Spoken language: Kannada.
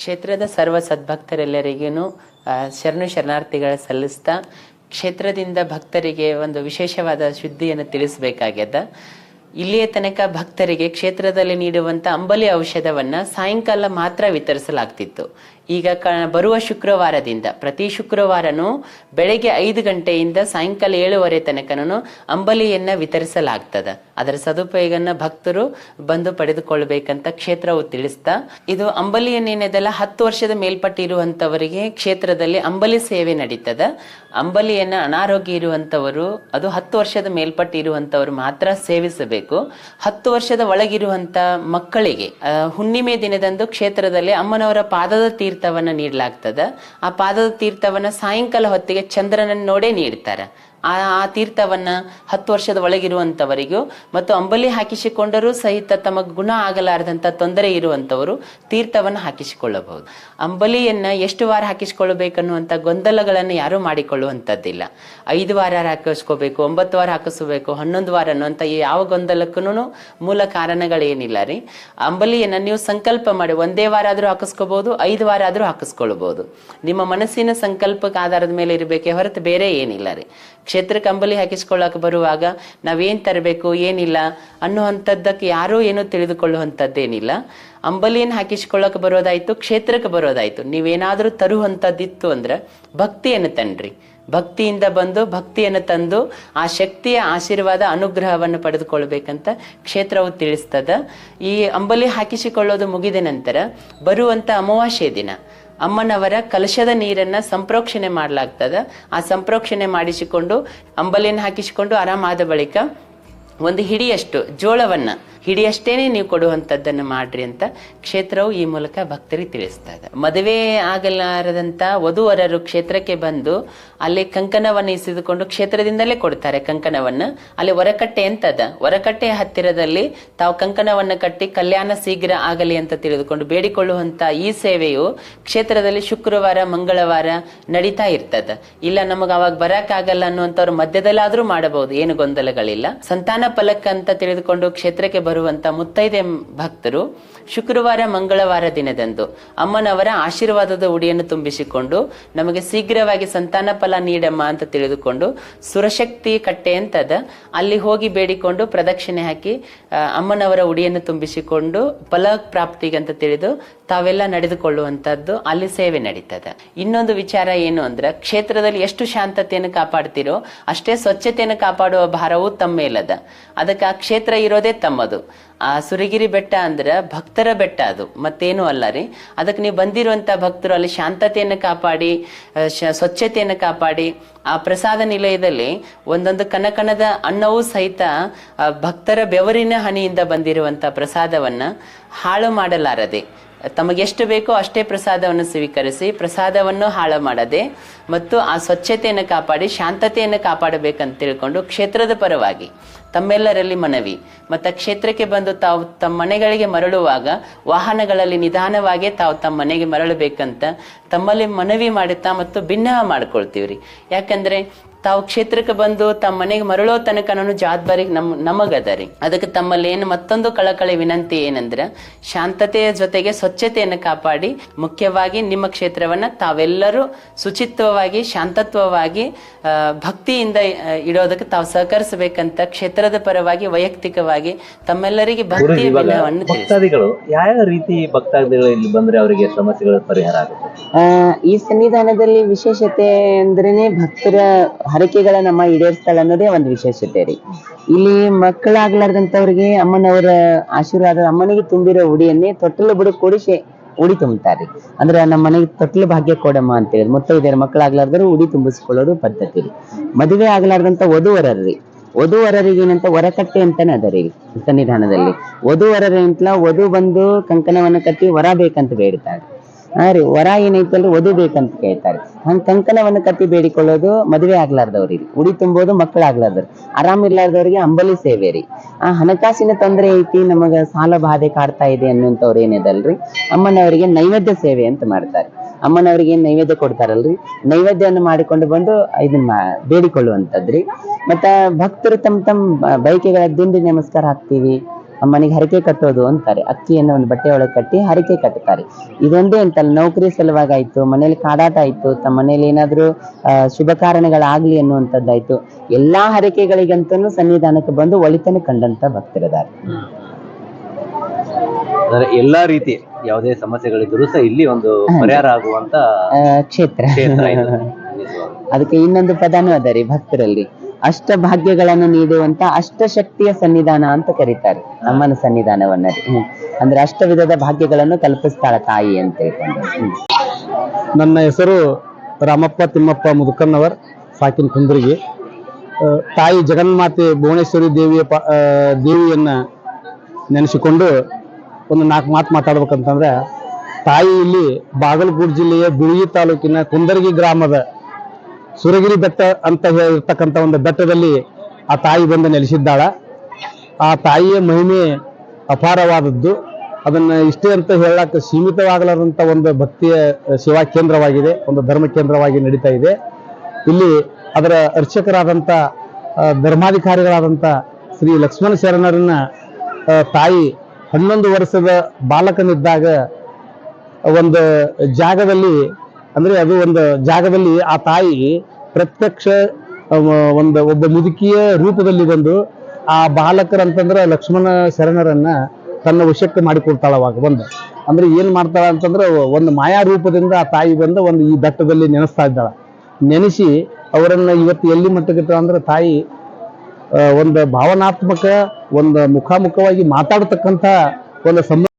ಕ್ಷೇತ್ರದ ಸರ್ವ ಸದ್ಭಕ್ತರೆಲ್ಲರಿಗೂ ಶರಣು ಶರಣಾರ್ಥಿಗಳ ಸಲ್ಲಿಸ್ತಾ ಕ್ಷೇತ್ರದಿಂದ ಭಕ್ತರಿಗೆ ಒಂದು ವಿಶೇಷವಾದ ಶುದ್ಧಿಯನ್ನು ತಿಳಿಸಬೇಕಾಗ್ಯದ. ಇಲ್ಲಿಯ ತನಕ ಭಕ್ತರಿಗೆ ಕ್ಷೇತ್ರದಲ್ಲಿ ನೀಡುವಂತ ಅಂಬಲಿ ಔಷಧವನ್ನ ಸಾಯಂಕಾಲ ಮಾತ್ರ ವಿತರಿಸಲಾಗ್ತಿತ್ತು. ಈಗ ಬರುವ ಶುಕ್ರವಾರದಿಂದ. ಪ್ರತಿ ಶುಕ್ರವಾರನೂ ಬೆಳಗ್ಗೆ ಐದು ಗಂಟೆಯಿಂದ ಸಾಯಂಕಾಲ ಏಳುವರೆ ತನಕನೂ ಅಂಬಲಿಯನ್ನ ವಿತರಿಸಲಾಗ್ತದ. ಅದರ ಸದುಪಯೋಗನ ಭಕ್ತರು ಬಂದು ಪಡೆದುಕೊಳ್ಬೇಕಂತ ಕ್ಷೇತ್ರವು ತಿಳಿಸ್ತಾ, ಇದು ಅಂಬಲಿಯನ್ನೇನಿದೆಲ್ಲ ಹತ್ತು ವರ್ಷದ ಮೇಲ್ಪಟ್ಟಿರುವಂತವರಿಗೆ ಕ್ಷೇತ್ರದಲ್ಲಿ ಅಂಬಲಿ ಸೇವೆ ನಡೀತದ. ಅಂಬಲಿಯನ್ನ ಅನಾರೋಗ್ಯ ಇರುವಂತವರು, ಅದು ಹತ್ತು ವರ್ಷದ ಮೇಲ್ಪಟ್ಟಿರುವಂತವರು ಮಾತ್ರ ಸೇವಿಸಬೇಕು. ಹತ್ತು ವರ್ಷದ ಒಳಗಿರುವಂತ ಮಕ್ಕಳಿಗೆ ಹುಣ್ಣಿಮೆ ದಿನದಂದು ಕ್ಷೇತ್ರದಲ್ಲಿ ಅಮ್ಮನವರ ಪಾದದ ತೀರ್ಥವನ್ನ ನೀಡಲಾಗ್ತದ. ಆ ಪಾದದ ತೀರ್ಥವನ್ನ ಸಾಯಂಕಾಲ ಹೊತ್ತಿಗೆ ಚಂದ್ರನನ್ನ ನೋಡೇ ನೀಡ್ತಾರೆ. ಆ ಆ ತೀರ್ಥವನ್ನ ಹತ್ತು ವರ್ಷದ ಒಳಗಿರುವಂತವರಿಗೂ ಮತ್ತು ಅಂಬಲಿ ಹಾಕಿಸಿಕೊಂಡರೂ ಸಹಿತ ತಮಗೆ ಗುಣ ಆಗಲಾರದಂತ ತೊಂದರೆ ಇರುವಂತವರು ತೀರ್ಥವನ್ನ ಹಾಕಿಸಿಕೊಳ್ಳಬಹುದು. ಅಂಬಲಿಯನ್ನ ಎಷ್ಟು ವಾರ ಹಾಕಿಸಿಕೊಳ್ಳಬೇಕನ್ನುವಂತ ಗೊಂದಲಗಳನ್ನು ಯಾರೂ ಮಾಡಿಕೊಳ್ಳುವಂಥದ್ದಿಲ್ಲ ಐದು ವಾರ ಹಾಕಿಸ್ಕೋಬೇಕು, ಒಂಬತ್ತು ವಾರ ಹಾಕಿಸ್ಬೇಕು ಹನ್ನೊಂದು ವಾರ ಅನ್ನುವಂಥ ಯಾವ ಗೊಂದಲಕ್ಕೂ ಮೂಲ ಕಾರಣಗಳೇನಿಲ್ಲ ರೀ. ಅಂಬಲಿಯನ್ನ ನೀವು ಸಂಕಲ್ಪ ಮಾಡಿ, ಒಂದೇ ವಾರ ಆದರೂ ಹಾಕಿಸ್ಕೋಬಹುದು, ಐದು ವಾರ ಆದರೂ ಹಾಕಿಸ್ಕೊಳ್ಬಹುದು. ನಿಮ್ಮ ಮನಸ್ಸಿನ ಸಂಕಲ್ಪಕ್ಕೆ ಆಧಾರದ ಮೇಲೆ ಇರಬೇಕೆ ಹೊರತು ಬೇರೆ ಏನಿಲ್ಲ ರೀ. ಕ್ಷೇತ್ರಕ್ಕೆ ಕಂಬಲಿ ಹಾಕಿಸ್ಕೊಳ್ಳಕ್ ಬರುವಾಗ ನಾವೇನ್ ತರಬೇಕು, ಏನಿಲ್ಲ ಅನ್ನುವಂಥದ್ದಕ್ಕೆ ಯಾರೂ ಏನೂ ತಿಳಿದುಕೊಳ್ಳುವಂಥದ್ದೇನಿಲ್ಲ. ಅಂಬಲಿಯನ್ನು ಹಾಕಿಸ್ಕೊಳ್ಳಕ್ ಬರೋದಾಯ್ತು, ಕ್ಷೇತ್ರಕ್ಕೆ ಬರೋದಾಯ್ತು. ನೀವೇನಾದ್ರೂ ತರುವಂಥದ್ದಿತ್ತು ಅಂದ್ರೆ ಭಕ್ತಿಯನ್ನು ತನ್ರಿ. ಭಕ್ತಿಯಿಂದ ಬಂದು, ಭಕ್ತಿಯನ್ನು ತಂದು ಆ ಶಕ್ತಿಯ ಆಶೀರ್ವಾದ, ಅನುಗ್ರಹವನ್ನು ಪಡೆದುಕೊಳ್ಬೇಕಂತ ಕ್ಷೇತ್ರವು ತಿಳಿಸ್ತದ. ಈ ಅಂಬಲಿ ಹಾಕಿಸಿಕೊಳ್ಳೋದು ಮುಗಿದ ನಂತರ ಬರುವಂತ ಅಮಾವಾಸ್ಯೆ ದಿನ. ಅಮ್ಮನವರ ಕಲಶದ ನೀರನ್ನ ಸಂಪ್ರೋಕ್ಷಣೆ ಮಾಡಲಾಗ್ತದ. ಆ ಸಂಪ್ರೋಕ್ಷಣೆ ಮಾಡಿಸಿಕೊಂಡು, ಅಂಬಲಿಯನ್ನು ಹಾಕಿಸಿಕೊಂಡು ಆರಾಮಾದ ಬಳಿಕ ಒಂದು ಹಿಡಿಯಷ್ಟು ಜೋಳವನ್ನ ಹಿಡಿಯಷ್ಟೇನೆ ನೀವು ಕೊಡುವಂಥದ್ದನ್ನು ಮಾಡ್ರಿ ಅಂತ ಕ್ಷೇತ್ರವು ಈ ಮೂಲಕ ಭಕ್ತರಿಗೆ ತಿಳಿಸ್ತಾ ಇದೆ. ಮದುವೆ ಆಗಲಾರದಂಥ ವಧುವರರು ಕ್ಷೇತ್ರಕ್ಕೆ ಬಂದು ಅಲ್ಲಿ ಕಂಕಣವನ್ನು ಇಸಿದುಕೊಂಡು ಕ್ಷೇತ್ರದಿಂದಲೇ ಕೊಡ್ತಾರೆ ಕಂಕಣವನ್ನು. ಅಲ್ಲಿ ಹೊರಕಟ್ಟೆ ಅಂತದ ಹೊರಕಟ್ಟೆ ಹತ್ತಿರದಲ್ಲಿ ತಾವು ಕಂಕಣವನ್ನು ಕಟ್ಟಿ ಕಲ್ಯಾಣ ಶೀಘ್ರ ಆಗಲಿ ಅಂತ ತಿಳಿದುಕೊಂಡು ಬೇಡಿಕೊಳ್ಳುವಂತ ಈ ಸೇವೆಯು ಕ್ಷೇತ್ರದಲ್ಲಿ ಶುಕ್ರವಾರ, ಮಂಗಳವಾರ ನಡೀತಾ ಇರ್ತದ. ಇಲ್ಲ, ನಮಗೆ ಅವಾಗ ಬರಕ್ಕಾಗಲ್ಲ ಅನ್ನುವಂಥವ್ರು ಮಧ್ಯದಲ್ಲಾದರೂ ಮಾಡಬಹುದು. ಏನು ಗೊಂದಲಗಳಿಲ್ಲ. ಸಂತಾನ ಫಲಕ ಅಂತ ತಿಳಿದುಕೊಂಡು ಕ್ಷೇತ್ರಕ್ಕೆ ಬರುವಂತ ಮುತ್ತೈದೆ ಭಕ್ತರು ಶುಕ್ರವಾರ, ಮಂಗಳವಾರ ದಿನದಂದು. ಅಮ್ಮನವರ ಆಶೀರ್ವಾದದ ಉಡಿಯನ್ನು ತುಂಬಿಸಿಕೊಂಡು, ನಮಗೆ ಶೀಘ್ರವಾಗಿ ಸಂತಾನ ಫಲ ನೀಡಮ್ಮ ಅಂತ ತಿಳಿದುಕೊಂಡು, ಸುರಶಕ್ತಿ ಕಟ್ಟೆ ಅಂತದ, ಅಲ್ಲಿ ಹೋಗಿ ಬೇಡಿಕೊಂಡು ಪ್ರದಕ್ಷಿಣೆ ಹಾಕಿ ಅಮ್ಮನವರ ಉಡಿಯನ್ನು ತುಂಬಿಸಿಕೊಂಡು ಫಲ ಪ್ರಾಪ್ತಿಗಂತ ತಿಳಿದು, ತಾವೆಲ್ಲ ನಡೆದುಕೊಳ್ಳುವಂತದ್ದು ಅಲ್ಲಿ ಸೇವೆ ನಡೀತದೆ. ಇನ್ನೊಂದು ವಿಚಾರ ಏನು ಅಂದ್ರೆ, ಕ್ಷೇತ್ರದಲ್ಲಿ ಎಷ್ಟು ಶಾಂತತೆಯನ್ನು ಕಾಪಾಡ್ತಿರೋ, ಅಷ್ಟೇ ಸ್ವಚ್ಛತೆಯನ್ನು ಕಾಪಾಡುವ ಭಾರವು ತಮ್ಮ ಮೇಲದ ಅದಕ್ಕೆ ಆ ಕ್ಷೇತ್ರ ಇರೋದೇ ತಮ್ಮದು. ಆ, ಸುರಗಿರಿ ಬೆಟ್ಟ ಅಂದ್ರೆ ಭಕ್ತರ ಬೆಟ್ಟ ಅದು. ಮತ್ತೇನು ಅಲ್ಲ ರೀ. ಅದಕ್ಕೆ ನೀವು ಬಂದಿರುವಂತ ಭಕ್ತರು ಅಲ್ಲಿ ಶಾಂತತೆಯನ್ನು ಕಾಪಾಡಿ ಸ್ವಚ್ಛತೆಯನ್ನು ಕಾಪಾಡಿ. ಆ ಪ್ರಸಾದ ನಿಲಯದಲ್ಲಿ ಒಂದೊಂದು ಕನಕನದ ಅನ್ನವೂ ಸಹಿತ ಭಕ್ತರ ಬೆವರಿನ ಹನಿಯಿಂದ ಬಂದಿರುವಂತ ಪ್ರಸಾದವನ್ನ ಹಾಳು ಮಾಡಲಾರದೆ. ತಮಗೆಷ್ಟು ಬೇಕೋ ಅಷ್ಟೇ ಪ್ರಸಾದವನ್ನು ಸ್ವೀಕರಿಸಿ ಪ್ರಸಾದವನ್ನು ಹಾಳು ಮಾಡದೆ ಮತ್ತು ಆ ಸ್ವಚ್ಛತೆಯನ್ನು ಕಾಪಾಡಿ ಶಾಂತತೆಯನ್ನು ಕಾಪಾಡಬೇಕಂತ ತಿಳ್ಕೊಂಡು ಕ್ಷೇತ್ರದ ಪರವಾಗಿ ತಮ್ಮೆಲ್ಲರಲ್ಲಿ ಮನವಿ. ಮತ್ತು ಕ್ಷೇತ್ರಕ್ಕೆ ಬಂದು ತಾವು ತಮ್ಮ ಮನೆಗಳಿಗೆ ಮರಳುವಾಗ ವಾಹನಗಳಲ್ಲಿ ನಿಧಾನವಾಗಿ ತಾವು ತಮ್ಮ ಮನೆಗೆ ಮರಳಬೇಕಂತ ತಮ್ಮಲ್ಲಿ ಮನವಿ ಮಾಡುತ್ತಾ ಮತ್ತು ಭಿನ್ನ ಮಾಡ್ಕೊಳ್ತೀವ್ರಿ. ಯಾಕಂದ್ರೆ ತಾವು ಕ್ಷೇತ್ರಕ್ಕೆ ಬಂದು ತಮ್ಮ ಮನೆಗೆ ಮರಳೋ ತನಕನೂ ಜವಾಬ್ದಾರಿ ನಮ್ ನಮಗದ ರೀ ಅದಕ್ಕೆ ತಮ್ಮಲ್ಲಿ ಏನು ಮತ್ತೊಂದು ಕಳಕಳಿ ವಿನಂತಿ ಏನಂದ್ರೆ ಶಾಂತತೆಯ ಜೊತೆಗೆ ಸ್ವಚ್ಛತೆಯನ್ನು ಕಾಪಾಡಿ ಮುಖ್ಯವಾಗಿ ನಿಮ್ಮ ಕ್ಷೇತ್ರವನ್ನ ತಾವೆಲ್ಲರೂ ಶುಚಿತ್ವವಾಗಿ ಶಾಂತತ್ವವಾಗಿ ಭಕ್ತಿಯಿಂದ ಇಡೋದಕ್ಕೆ ತಾವು ಸಹಕರಿಸಬೇಕಂತ ಕ್ಷೇತ್ರದ ಪರವಾಗಿ ವೈಯಕ್ತಿಕವಾಗಿ ತಮ್ಮೆಲ್ಲರಿಗೆ ಭಕ್ತಿ ಭಕ್ತಾದಿಗಳು ಯಾವ ರೀತಿ ಭಕ್ತಾದಿಗಳು ಇಲ್ಲಿ ಬಂದ್ರೆ ಅವರಿಗೆ ಸಮಸ್ಯೆಗಳ ಪರಿಹಾರ ಆಗುತ್ತೆ? ಆ, ಈ ಸನ್ನಿಧಾನದಲ್ಲಿ ವಿಶೇಷತೆ ಅಂದ್ರೇನೆ ಭಕ್ತರ ಹರಕೆಗಳ ನಮ್ಮ ಈಡೇರಿಸ್ತಾಳೆ ಅನ್ನೋದೇ ಒಂದು ವಿಶೇಷತೆ ರೀ ಇಲ್ಲಿ ಮಕ್ಕಳಾಗ್ಲಾರ್ದಂತವ್ರಿಗೆ ಅಮ್ಮನವರ ಆಶೀರ್ವಾದ, ಅಮ್ಮನಿಗೆ ತುಂಬಿರೋ ಉಡಿಯನ್ನೇ ತೊಟ್ಟಲು ಬುಡ ಕೊಡಿಸಿ, ಉಡಿ ತುಂಬುತ್ತಾರೆ ಅಂದ್ರೆ ನಮ್ಮ ಮನೆಗೆ ತೊಟ್ಲು ಭಾಗ್ಯ ಕೊಡಮ್ಮ ಅಂತ ಹೇಳಿ, ಮುತ್ತೈದೆಯರ ಮಕ್ಕಳಾಗ್ಲಾರ್ದರು ಉಡಿ ತುಂಬಿಸ್ಕೊಳ್ಳೋದು ಪದ್ಧತಿ. ರೀ ಮದುವೆ ಆಗ್ಲಾರ್ದಂತ ವಧುವರರ್ರಿ ವಧುವರರಿಗೆ ಏನಂತ ಹೊರಕಟ್ಟೆ ಅಂತಾನೆ ಅದ ರೀ ಸನ್ನಿಧಾನದಲ್ಲಿ. ವಧುವರರ ಅಂತಲ ವಧು ಬಂದು ಕಂಕಣವನ್ನ ಕಟ್ಟಿ ವರ ಬೇಕಂತ ಬೇಡ್ತಾರೆ ಹಾ ರೀ, ವರ ಏನೈತಲ್ರಿ ವಧು ಬೇಕಂತ ಕೇಳ್ತಾರೆ. ಹಂಗ ಕಂಕಣವನ್ನ ಕಟ್ಟಿ ಬೇಡಿಕೊಳ್ಳೋದು ಮದುವೆ ಆಗ್ಲಾರ್ದವ್ರಿಗೆ ಉಡಿ ತುಂಬೋದು ಮಕ್ಕಳಾಗ್ಲಾರ್ದವ್ರು. ಆರಾಮ್ ಇರ್ಲಾರ್ದವ್ರಿಗೆ ಅಂಬಲಿ ಸೇವೆ ರೀ. ಆ ಹಣಕಾಸಿನ ತೊಂದರೆ ಐತಿ, ನಮಗ ಸಾಲ ಬಾಧೆ ಕಾಡ್ತಾ ಇದೆ ಅನ್ನುವಂಥವ್ರು ಏನಿದಲ್ರಿ ಅಮ್ಮನವರಿಗೆ ನೈವೇದ್ಯ ಸೇವೆ ಅಂತ ಮಾಡ್ತಾರೆ. ಅಮ್ಮನವರಿಗೆ ಏನ್ ನೈವೇದ್ಯ ಕೊಡ್ತಾರಲ್ರಿ? ನೈವೇದ್ಯವನ್ನು ಮಾಡಿಕೊಂಡು ಬಂದು ಇದನ್ನ ಬೇಡಿಕೊಳ್ಳುವಂಥದ್ರಿ ಮತ್ತ ಭಕ್ತರು ತಮ್ಮ ತಮ್ಮ ಬೈಕೆಗಳ ದಿಂಡಿ ನಮಸ್ಕಾರ ಹಾಕ್ತೀವಿ. ಅಮ್ಮನಿಗೆ ಹರಕೆ ಕಟ್ಟೋದು ಅಂತಾರೆ. ಅಕ್ಕಿಯನ್ನು ಒಂದು ಬಟ್ಟೆ ಒಳಗೆ ಕಟ್ಟಿ ಹರಕೆ ಕಟ್ಟುತ್ತಾರೆ ಇದೊಂದೇ ಅಂತಲ್ಲ ನೌಕರಿ ಸಲುವಾಗಿ ಆಯ್ತು ಮನೇಲಿ ಕಾಡಾಟ ಆಯ್ತು ತಮ್ಮ ಮನೇಲಿ ಏನಾದರೂ ಶುಭ ಕಾರಣಗಳಾಗ್ಲಿ ಅನ್ನುವಂಥದ್ದಾಯ್ತು. ಎಲ್ಲಾ ಹರಕೆಗಳಿಗಂತೂ ಸನ್ನಿಧಾನಕ್ಕೆ ಬಂದು ಒಳಿತನ ಕಂಡಂತ ಭಕ್ತರಿದ್ದಾರೆ. ಅದರ ಎಲ್ಲಾ ರೀತಿ ಯಾವುದೇ ಸಮಸ್ಯೆಗಳಿದ್ರು ಸಹ ಇಲ್ಲಿ ಒಂದು ಪರಿಹಾರ ಆಗುವಂತ ಕ್ಷೇತ್ರ. ಅದಕ್ಕೆ ಇನ್ನೊಂದು ಪದಾನು ಅದ ರೀ ಭಕ್ತರಲ್ಲಿ. ಅಷ್ಟ ಭಾಗ್ಯಗಳನ್ನು ನೀಡುವಂತ ಅಷ್ಟ ಶಕ್ತಿಯ ಸನ್ನಿಧಾನ ಅಂತ ಕರೀತಾರೆ. ಅಮ್ಮನ ಸನ್ನಿಧಾನವನ್ನ. ಅಂದ್ರೆ ಅಷ್ಟ ವಿಧದ ಭಾಗ್ಯಗಳನ್ನು ಕಲ್ಪಿಸ್ತಾಳ ತಾಯಿ ಅಂತ ಹೇಳ್ಕೊಂಡು. ನನ್ನ ಹೆಸರು ರಾಮಪ್ಪ ತಿಮ್ಮಪ್ಪ ಮುದುಕನ್ನವರ್, ಸಾಕಿನ ಕುಂದ್ರಿಗೆ. ತಾಯಿ ಜಗನ್ಮಾತೆ ಭುವನೇಶ್ವರಿ ದೇವಿಯ ದೇವಿಯನ್ನ ನೆನೆಸಿಕೊಂಡು ಒಂದು ನಾಲ್ಕು ಮಾತು ಮಾತಾಡ್ಬೇಕಂತಂದ್ರೆ, ತಾಯಿ ಇಲ್ಲಿ ಬಾಗಲಕೋಟೆ ಜಿಲ್ಲೆಯ ಬಿಳಿಗಿ ತಾಲೂಕಿನ ಕುಂದರ್ಗಿ ಗ್ರಾಮದ ಸುರಗಿರಿ ಬೆಟ್ಟ ಅಂತ ಹೇಳಿರ್ತಕ್ಕಂಥ ಒಂದು ಬೆಟ್ಟದಲ್ಲಿ ಆ ತಾಯಿ ಬಂದು ನೆಲೆಸಿದ್ದಾಳ. ಆ ತಾಯಿಯ ಮಹಿಮೆ ಅಪಾರವಾದದ್ದು. ಅದನ್ನ ಇಷ್ಟೇ ಅಂತ ಹೇಳಕ್ಕೆ ಸೀಮಿತವಾಗಲಾರಂತ ಒಂದು ಭಕ್ತಿಯ ಸೇವಾ ಕೇಂದ್ರವಾಗಿದೆ, ಒಂದು ಧರ್ಮ ಕೇಂದ್ರವಾಗಿ ನಡೀತಾ ಇದೆ. ಇಲ್ಲಿ ಅದರ ಅರ್ಚಕರಾದಂಥ ಧರ್ಮಾಧಿಕಾರಿಗಳಾದಂತ ಶ್ರೀ ಲಕ್ಷ್ಮಣ ಶರಣರನ್ನ ತಾಯಿ ಹನ್ನೊಂದು ವರ್ಷದ ಬಾಲಕನಿದ್ದಾಗ ಒಂದು ಜಾಗದಲ್ಲಿ ಅಂದ್ರೆ ಅದು ಒಂದು ಜಾಗದಲ್ಲಿ ಆ ತಾಯಿ ಪ್ರತ್ಯಕ್ಷ ಒಂದು ಒಬ್ಬ ಮುದುಕಿಯ ರೂಪದಲ್ಲಿ ಬಂದು ಆ ಬಾಲಕರಂತಂದ್ರೆ ಲಕ್ಷ್ಮಣ ಶರಣರನ್ನ ತನ್ನ ವಶಕ್ಕೆ ಮಾಡಿಕೊಡ್ತಾಳ ಅವಾಗ ಒಂದು ಅಂದ್ರೆ ಏನ್ ಮಾಡ್ತಾಳ ಅಂತಂದ್ರೆ ಒಂದು ಮಾಯಾ ರೂಪದಿಂದ ಆ ತಾಯಿ ಬಂದು ಒಂದು ಈ ಬೆಟ್ಟದಲ್ಲಿ ನೆನೆಸ್ತಾ ಇದ್ದಾಳ. ನೆನೆಸಿ ಅವರನ್ನ ಇವತ್ತು ಎಲ್ಲಿ ಮಟ್ಟಕ್ಕೆ ಅಂದ್ರೆ ತಾಯಿ ಒಂದು ಭಾವನಾತ್ಮಕ, ಒಂದು ಮುಖಾಮುಖವಾಗಿ ಮಾತಾಡತಕ್ಕಂಥ ಒಂದು ಸಂಬಂಧ